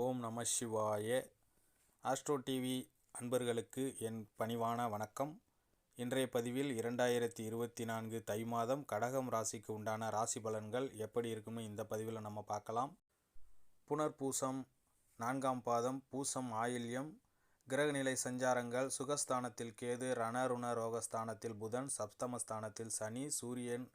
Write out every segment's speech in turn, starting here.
ஓம் நம சிவாய. Astro TV அன்பர்களுக்கு என் பணிவான வணக்கம். இன்றைய பதிவில் இரண்டாயிரத்தி இருபத்தி நான்கு தை மாதம் கடகம் ராசிக்கு உண்டான ராசி பலன்கள் எப்படி இருக்கும்னு இந்த பதிவில் நம்ம பார்க்கலாம். புனர்பூசம் நான்காம் பாதம் பூசம் ஆயில்யம் கிரகநிலை சஞ்சாரங்கள் சுகஸ்தானத்தில் கேது ரணருண ரோகஸ்தானத்தில் புதன் சப்தமஸ்தானத்தில் சனி சூரியன்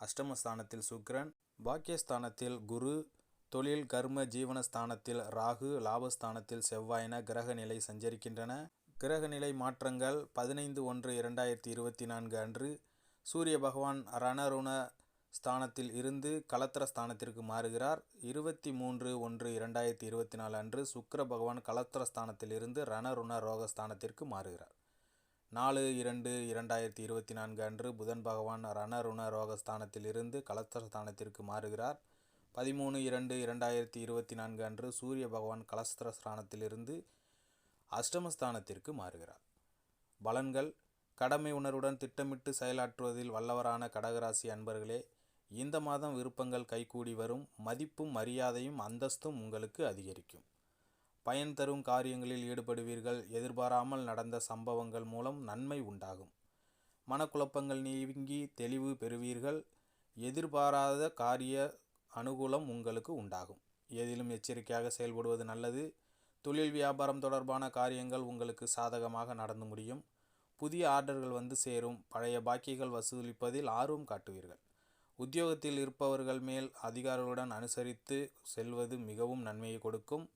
அஷ்டமஸ்தானத்தில் சுக்ரன் பாக்கியஸ்தானத்தில் குரு தொழில் கர்ம ஜீவனஸ்தானத்தில் ராகு லாபஸ்தானத்தில் செவ்வாயின கிரக நிலை சஞ்சரிக்கின்றன. கிரகநிலை மாற்றங்கள் பதினைந்து ஒன்று இரண்டாயிரத்தி இருபத்தி நான்கு அன்று சூரிய பகவான் ரணருண ஸ்தானத்தில் இருந்து கலத்திர ஸ்தானத்திற்கு மாறுகிறார். இருபத்தி மூன்று ஒன்று இரண்டாயிரத்தி இருபத்தி நாலு அன்று சுக்கர பகவான் கலத்திர ஸ்தானத்திலிருந்து ரணருண ரோகஸ்தானத்திற்கு மாறுகிறார். நாலு இரண்டு இரண்டாயிரத்தி இருபத்தி நான்கு அன்று புதன் பகவான் ரணருண ரோகஸ்தானத்தில் இருந்து கலத்திர ஸ்தானத்திற்கு மாறுகிறார். பதிமூணு இரண்டு இரண்டாயிரத்தி இருபத்தி நான்கு அன்று சூரிய பகவான் கலஸ்திர ஸ்தானத்திலிருந்து அஷ்டமஸ்தானத்திற்கு மாறுகிறார். பலன்கள் கடமை உணர்வுடன் திட்டமிட்டு செயலாற்றுவதில் வல்லவரான கடகராசி அன்பர்களே இந்த மாதம் விருப்பங்கள் கைகூடி வரும் மதிப்பும் மரியாதையும் அந்தஸ்தும் உங்களுக்கு அதிகரிக்கும். பயன் தரும் காரியங்களில் ஈடுபடுவீர்கள் எதிர்பாராமல் நடந்த சம்பவங்கள் மூலம் நன்மை உண்டாகும். மனக்குழப்பங்கள் நீங்கி தெளிவு பெறுவீர்கள் எதிர்பாராத காரிய அனுகூலம் உங்களுக்கு உண்டாகும். எதிலும் எச்சரிக்கையாக செயல்படுவது நல்லது. தொழில் வியாபாரம் தொடர்பான காரியங்கள் உங்களுக்கு சாதகமாக நடந்து முடியும். புதிய ஆர்டர்கள் வந்து சேரும். பழைய பாக்கிகள் வசூலிப்பதில் ஆர்வம் காட்டுவீர்கள். உத்தியோகத்தில் இருப்பவர்கள் மேல் அதிகாரிகளுடன் அனுசரித்து செல்வது மிகவும் நன்மையை கொடுக்கும்.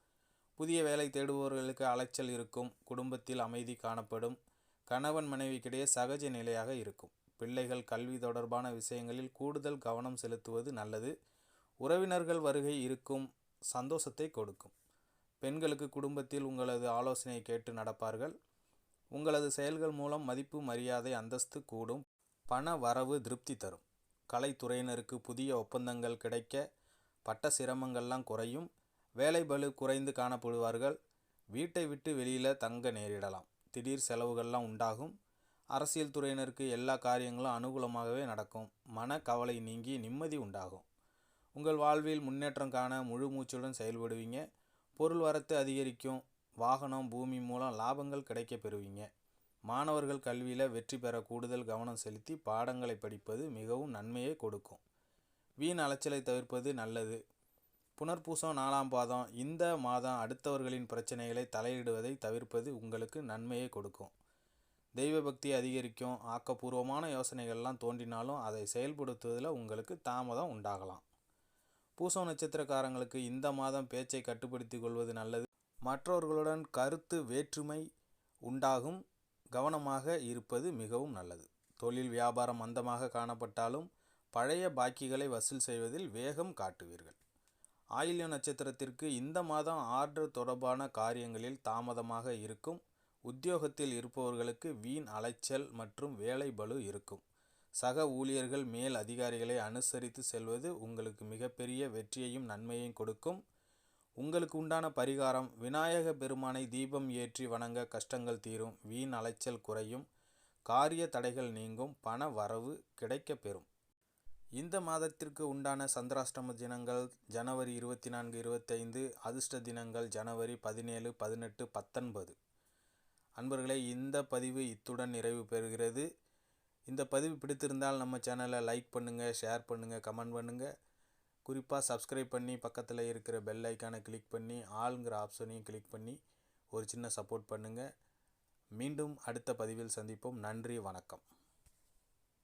புதிய வேலை தேடுபவர்களுக்கு அலைச்சல் இருக்கும். குடும்பத்தில் அமைதி காணப்படும். கணவன் மனைவிக்கிடையே சகஜ நிலையாக இருக்கும். பிள்ளைகள் கல்வி தொடர்பான விஷயங்களில் கூடுதல் கவனம் செலுத்துவது நல்லது. உறவினர்கள் வருகை இருக்கும் சந்தோஷத்தை கொடுக்கும். பெண்களுக்கு குடும்பத்தில் உங்களது ஆலோசனையை கேட்டு நடப்பார்கள். உங்களது செயல்கள் மூலம் மதிப்பு மரியாதை அந்தஸ்து கூடும். பண வரவு திருப்தி தரும். கலைத்துறையினருக்கு புதிய ஒப்பந்தங்கள் கிடைக்க பட்ட சிரமங்கள்லாம் குறையும். வேலை பளு குறைந்து காணப்படுவார்கள். வீட்டை விட்டு வெளியில் தங்க நேரிடலாம். திடீர் செலவுகள்லாம் உண்டாகும். அரசியல் துறையினருக்கு எல்லா காரியங்களும் அனுகூலமாகவே நடக்கும். மன கவலை நீங்கி நிம்மதி உண்டாகும். உங்கள் வாழ்வில் முன்னேற்றம் காண முழு மூச்சுடன் செயல்படுவீங்க. பொருள் வரத்து அதிகரிக்கும். வாகனம் பூமி மூலம் லாபங்கள் கிடைக்க பெறுவீங்க. மாணவர்கள் கல்வியில் வெற்றி பெற கூடுதல் கவனம் செலுத்தி பாடங்களை படிப்பது மிகவும் நன்மையை கொடுக்கும். வீண் அலைச்சலை தவிர்ப்பது நல்லது. புனர்பூசம் நாலாம் பாதம். இந்த மாதம் அடுத்தவர்களின் பிரச்சனைகளை தலையிடுவதை தவிர்ப்பது உங்களுக்கு நன்மையை கொடுக்கும். தெய்வ பக்தி அதிகரிக்கும். ஆக்கப்பூர்வமான யோசனைகள்லாம் தோன்றினாலும் அதை செயல்படுத்துவதில் உங்களுக்கு தாமதம் உண்டாகலாம். பூசம் நட்சத்திரக்காரங்களுக்கு இந்த மாதம் பேச்சை கட்டுப்படுத்தி கொள்வது நல்லது. மற்றவர்களுடன் கருத்து வேற்றுமை உண்டாகும் கவனமாக இருப்பது மிகவும் நல்லது. தொழில் வியாபாரம் மந்தமாக காணப்பட்டாலும் பழைய பாக்கிகளை வசூல் செய்வதில் வேகம் காட்டுவீர்கள். ஆயில்ய நட்சத்திரத்திற்கு இந்த மாதம் ஆர்டர் தொடர்பான காரியங்களில் தாமதமாக இருக்கும். உத்தியோகத்தில் இருப்பவர்களுக்கு வீண் அலைச்சல் மற்றும் வேலை பளு இருக்கும். சக ஊழியர்கள் மேல் அதிகாரிகளை அனுசரித்து செல்வது உங்களுக்கு மிகப்பெரிய வெற்றியையும் நன்மையையும் கொடுக்கும். உங்களுக்கு உண்டான பரிகாரம் விநாயக பெருமானை தீபம் ஏற்றி வணங்க கஷ்டங்கள் தீரும் வீண் அலைச்சல் குறையும் காரிய தடைகள் நீங்கும் பண வரவு கிடைக்கப்பெறும் இந்த மாதத்திற்கு உண்டான சந்திராஷ்டம தினங்கள் ஜனவரி இருபத்தி நான்கு இருபத்தைந்து அதிர்ஷ்ட தினங்கள் ஜனவரி பதினேழு பதினெட்டு பத்தொன்பது. அன்பர்களே இந்த பதிவு இத்துடன் நிறைவு பெறுகிறது. இந்த பதிவு பிடித்திருந்தால் நம்ம சேனலை லைக் பண்ணுங்கள் ஷேர் பண்ணுங்கள் கமெண்ட் பண்ணுங்கள் குறிப்பாக சப்ஸ்கிரைப் பண்ணி பக்கத்தில் இருக்கிற பெல் ஐக்கானை கிளிக் பண்ணி ஆளுங்கிற ஆப்ஷனையும் கிளிக் பண்ணி ஒரு சின்ன சப்போர்ட் பண்ணுங்கள் மீண்டும் அடுத்த பதிவில் சந்திப்போம். நன்றி வணக்கம்.